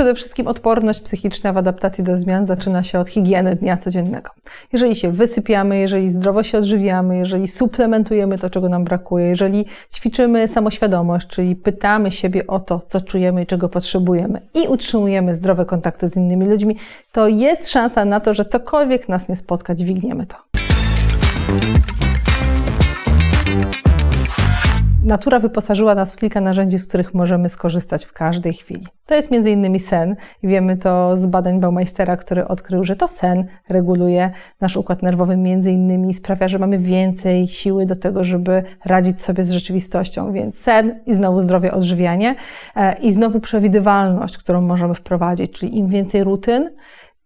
przede wszystkim odporność psychiczna w adaptacji do zmian zaczyna się od higieny dnia codziennego. Jeżeli się wysypiamy, jeżeli zdrowo się odżywiamy, jeżeli suplementujemy to, czego nam brakuje, jeżeli ćwiczymy samoświadomość, czyli pytamy siebie o to, co czujemy i czego potrzebujemy i utrzymujemy zdrowe kontakty z innymi ludźmi, to jest szansa na to, że cokolwiek nas nie spotka, dźwigniemy to. Natura wyposażyła nas w kilka narzędzi, z których możemy skorzystać w każdej chwili. To jest m.in. sen i wiemy to z badań Baumeistera, który odkrył, że to sen reguluje nasz układ nerwowy innymi sprawia, że mamy więcej siły do tego, żeby radzić sobie z rzeczywistością. Więc sen i znowu zdrowie, odżywianie e, i znowu przewidywalność, którą możemy wprowadzić, czyli im więcej rutyn,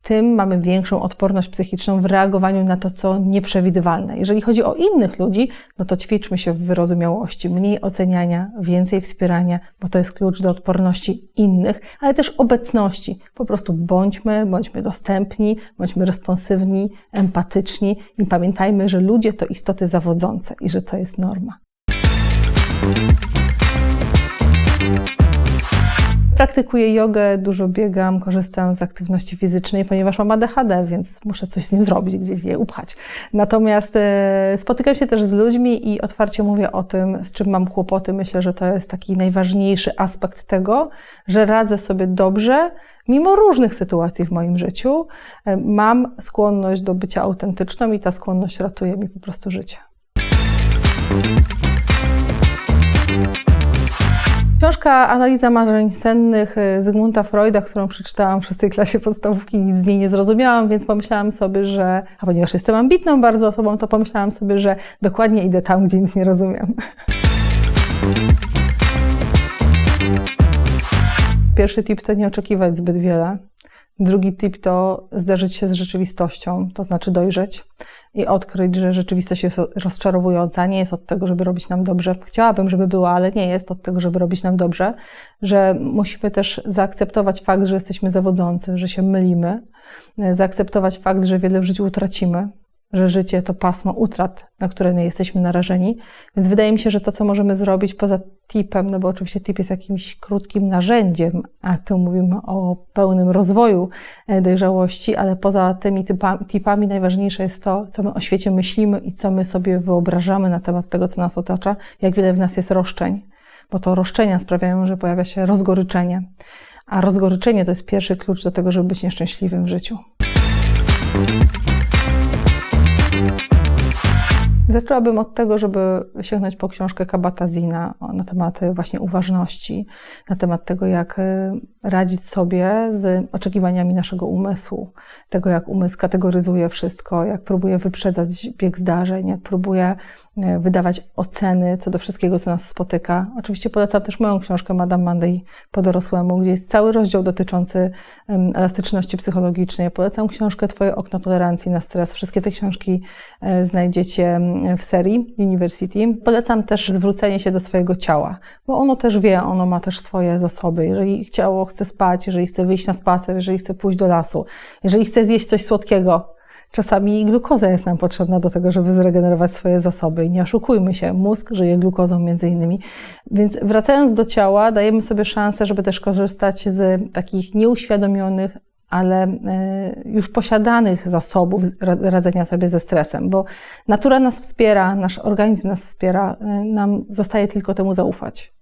tym mamy większą odporność psychiczną w reagowaniu na to, co nieprzewidywalne. Jeżeli chodzi o innych ludzi, no to ćwiczmy się w wyrozumiałości, mniej oceniania, więcej wspierania, bo to jest klucz do odporności innych, ale też obecności. Po prostu bądźmy, bądźmy dostępni, bądźmy responsywni, empatyczni i pamiętajmy, że ludzie to istoty zawodzące i że to jest norma. Praktykuję jogę, dużo biegam, korzystam z aktywności fizycznej, ponieważ mam ADHD, więc muszę coś z nim zrobić, gdzieś je upchać. Natomiast e, spotykam się też z ludźmi i otwarcie mówię o tym, z czym mam kłopoty. Myślę, że to jest taki najważniejszy aspekt tego, że radzę sobie dobrze, mimo różnych sytuacji w moim życiu. E, mam skłonność do bycia autentyczną i ta skłonność ratuje mi po prostu życie. Książka Analiza marzeń sennych y, Zygmunta Freuda, którą przeczytałam w szóstej klasie podstawówki, nic z niej nie zrozumiałam, więc pomyślałam sobie, że, a ponieważ jestem ambitną bardzo osobą, to pomyślałam sobie, że dokładnie idę tam, gdzie nic nie rozumiem. Pierwszy tip to nie oczekiwać zbyt wiele. Drugi tip to zderzyć się z rzeczywistością, to znaczy dojrzeć i odkryć, że rzeczywistość jest rozczarowująca, nie jest od tego, żeby robić nam dobrze. Chciałabym, żeby była, ale nie jest od tego, żeby robić nam dobrze, że musimy też zaakceptować fakt, że jesteśmy zawodzący, że się mylimy, zaakceptować fakt, że wiele w życiu utracimy, że życie to pasmo utrat, na które nie jesteśmy narażeni. Więc wydaje mi się, że to, co możemy zrobić poza tipem, no bo oczywiście tip jest jakimś krótkim narzędziem, a tu mówimy o pełnym rozwoju e, dojrzałości, ale poza tymi tipami najważniejsze jest to, co my o świecie myślimy i co my sobie wyobrażamy na temat tego, co nas otacza, jak wiele w nas jest roszczeń, bo to roszczenia sprawiają, że pojawia się rozgoryczenie. A rozgoryczenie to jest pierwszy klucz do tego, żeby być nieszczęśliwym w życiu. Thank you Zaczęłabym od tego, żeby sięgnąć po książkę Kabata Zina na temat właśnie uważności, na temat tego, jak e, radzić sobie z oczekiwaniami naszego umysłu, tego, jak umysł kategoryzuje wszystko, jak próbuje wyprzedzać bieg zdarzeń, jak próbuje e, wydawać oceny co do wszystkiego, co nas spotyka. Oczywiście polecam też moją książkę Madame Monday po dorosłemu, gdzie jest cały rozdział dotyczący elastyczności psychologicznej. Polecam książkę Twoje okno tolerancji na stres. Wszystkie te książki e, znajdziecie w serii University. Polecam też zwrócenie się do swojego ciała, bo ono też wie, ono ma też swoje zasoby. Jeżeli ciało chce spać, jeżeli chce wyjść na spacer, jeżeli chce pójść do lasu, jeżeli chce zjeść coś słodkiego, Czasami glukoza jest nam potrzebna do tego, żeby zregenerować swoje zasoby. Nie oszukujmy się, mózg żyje glukozą między innymi. Więc wracając do ciała, dajemy sobie szansę, żeby też korzystać z takich nieuświadomionych, ale e, już posiadanych zasobów radzenia sobie ze stresem, bo natura nas wspiera, nasz organizm nas wspiera, e, nam zostaje tylko temu zaufać.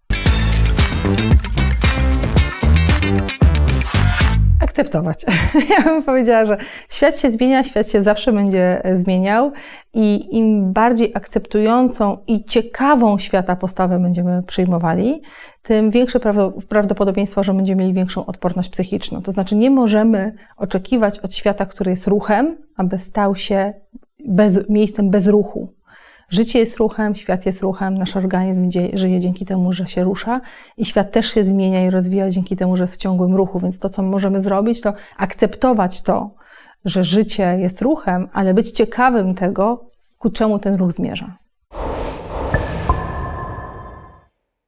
Akceptować. Ja bym powiedziała, że świat się zmienia, świat się zawsze będzie zmieniał i im bardziej akceptującą i ciekawą świata postawę będziemy przyjmowali, tym większe prawdopodobieństwo, że będziemy mieli większą odporność psychiczną. To znaczy nie możemy oczekiwać od świata, który jest ruchem, aby stał się bez, miejscem bez ruchu. Życie jest ruchem, świat jest ruchem, nasz organizm żyje dzięki temu, że się rusza i świat też się zmienia i rozwija dzięki temu, że jest w ciągłym ruchu. Więc to, co możemy zrobić, to akceptować to, że życie jest ruchem, ale być ciekawym tego, ku czemu ten ruch zmierza.